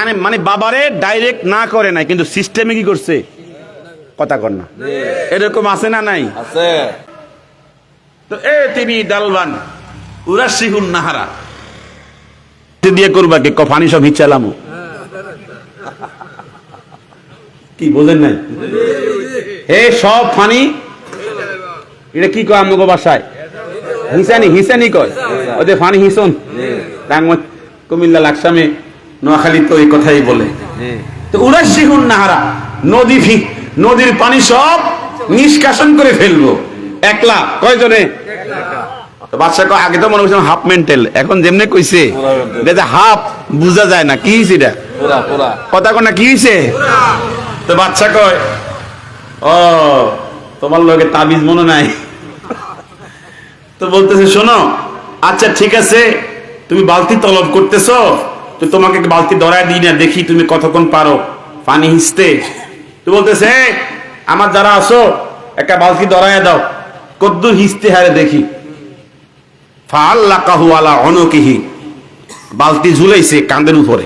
আরে মানে বাবারে ডাইরেক্ট না করে নাই কিন্তু সিস্টেমে কি করছে? কথা কর না। এরকম আছে না নাই? আছে। তো এ তিনি দালবান উরা শিহুন নাহারা দিয়ে করবা কে? কফানি সব হিচালামু। কি বোঝেন নাই? হে সব ফানি? এটা কি কয় আমগো বাসায়? হিসানি হিসানি কয়? ওদের ফানি হিসন। কুমিল্লা লাকসামে নোয়াখালী তো এই কথাই বলে। তো উরা শিহুন নাহারা নদী নদীর পানি সব নিষ্কাশন করে ফেলব। একলা কয়জনে? বাচ্চা কয় আগে তো মনে করছিলাম হাফ মেন্টাল এখন যেমনি কইছে এটা হাফ বুঝা যায় না কি হয়েছে এটা? কথা কয় কি হয়েছে তো বাচ্চা কয় ও তোমার লগে তাবিজ মনে নাই। তো বলতেছে শোনো আচ্ছা ঠিক আছে তুমি বালতি তলব করতেছো তো তোমাকে বালতি ধরায় দিই না? দেখি তুমি কতক্ষণ পারো। পানি হিসতে। তো বলতেছে আমার যারা আসো একটা বালতি ধরায় দাও। কদ্দুর হিসতে হারে দেখি। ফাল্লাকাহু আলা অনকিহি বালতি ঝুলাইছে কাঁধের উপরে।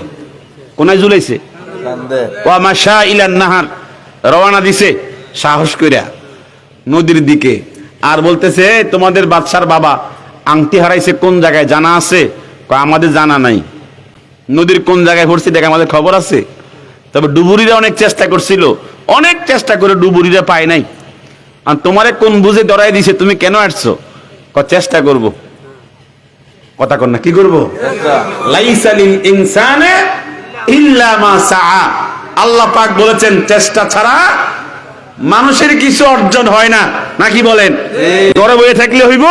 কোনায় ঝুলাইছে? কান্দে। ওয়া মাশা ইলান নাহার। রওনা দিছে সাহস কইরা নদীর দিকে। আর বলতেছে তোমাদের বাদশার বাবা আংটি হারাইছে কোন জায়গায়? জানা আছে? আমাদের জানা নাই। নদীর কোন জায়গায় পড়ছে দেখ আমাদের খবর আছে? তবে ডুবুরিরা অনেক চেষ্টা করছিল। অনেক চেষ্টা করে ডুবুরিরা পায় নাই। আর তোমারে কোন বুঝে ধরাই দিছে, তুমি কেন আসছো? চেষ্টা করব। কথা কর না, কি করব? ইনসানে ইল্লা মা সাআ। আল্লাহ পাক বলেছেন, চেষ্টা ছাড়া মানুষের কিছু অর্জন হয় না। নাকি বলেন? ঘরে বইয়ে থাকলে হইব?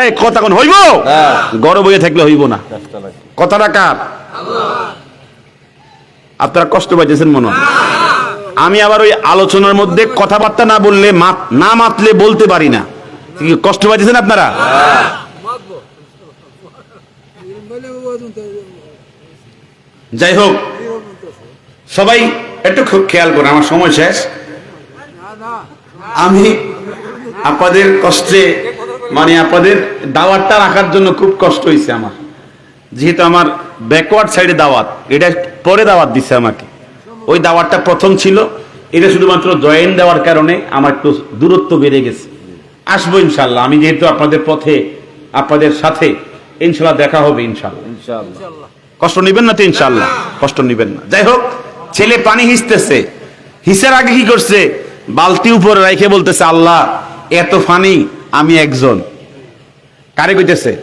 এই কথা কোন হইব? হ্যাঁ। বইয়ে থাকলে হইব না। কথাটা কার? আপনারা কষ্ট পাইতেছেন মনে হয়। আমি আবার ওই আলোচনার মধ্যে কথাবার্তা না বললে না মাতলে বলতে পারি না। কষ্ট পাইতেছেন আপনারা? যাই হোক সবাই একটু খুব খেয়াল করুন আমার সময় শেষ। আমি আপনাদের কষ্টে মানে আপনাদের দাওয়াতটা রাখার জন্য খুব কষ্ট হয়েছে আমার। যেহেতু আমার ব্যাকওয়ার্ড সাইডে দাওয়াত এটা পরে দাওয়াত দিছে আমাকে। ওই দাওয়াতটা প্রথম ছিল এটা শুধুমাত্র জয়েন দেওয়ার কারণে আমার একটু দূরত্ব বেড়ে গেছে। আসব ইনশাল্লাহ আমি যেহেতু আপনাদের পথে আপনাদের সাথে ইনশাল্লাহ দেখা হবে ইনশাল্লাহ কষ্ট নিবেন না তো ইনশাল্লাহ কষ্ট নিবেন না। যাই হোক ছেলে পানি হিসতেছে হিসের আগে কি করছে? বালতি উপরে রেখে বলতেছে আল্লাহ এত ফানি আমি একজন। কারে কইতেছে?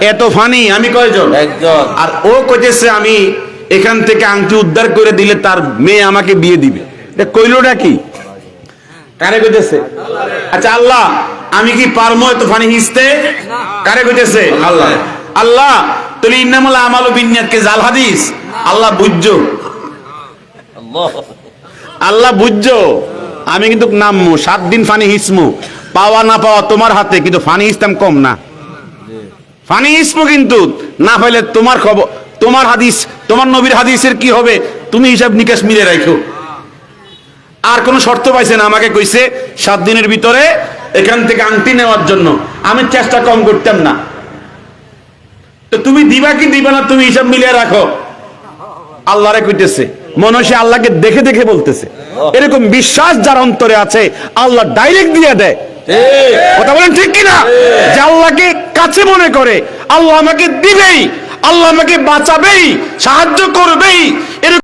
এত ফানি আমি কয়জন? একজন। আর ও কইতেছে আমি এখান থেকে আংটি উদ্ধার করে দিলে তার মেয়ে আমাকে বিয়ে দিবে। এটা কইলোটা কি? কারে কইতেছে? আচ্ছা আল্লাহ আমি কি পারমো এত ফানি হিসতে? কারে কইতেছে? আল্লাহ। আল্লাহ তুলি ইন্নামুল আমালু বিনিয়াতকে জাল হাদিস? আল্লাহ বুঝছ। আল্লাহ। আল্লাহ বুঝছ? আমি কিন্তু নামমু, সাত দিন ফানি হিসমু। পাওয়া না পাওয়া তোমার হাতে, কিন্তু ফানি হিসতাম কম না। ফানি হিসমু কিন্তু, না হইলে তোমার খবর, তোমার হাদিস, তোমার নবীর হাদিসের কি হবে? তুমি হিসাব নিকাশ মিলে রাখো আর কোনো শর্ত পাইছে না, আমাকে কইছে, সাত দিনের ভিতরে এখান থেকে আংটি নেওয়ার জন্য। আমি চেষ্টা কম করতাম না। তো তুমি দিবা কি দিবা না, তুমি হিসাব মিলিয়ে রাখো। আল্লাহরে কইতেছে। মনে হয় আল্লাহকে দেখে দেখে বলতেছে। এরকম বিশ্বাস যার অন্তরে আছে আল্লাহ ডাইরেক্ট দিয়ে দেয়। কথা বলেন ঠিক কিনা? যে আল্লাহকে কাছে মনে করে আল্লাহ আমাকে দিবেই আল্লাহ আমাকে বাঁচাবেই সাহায্য করবেই এরকম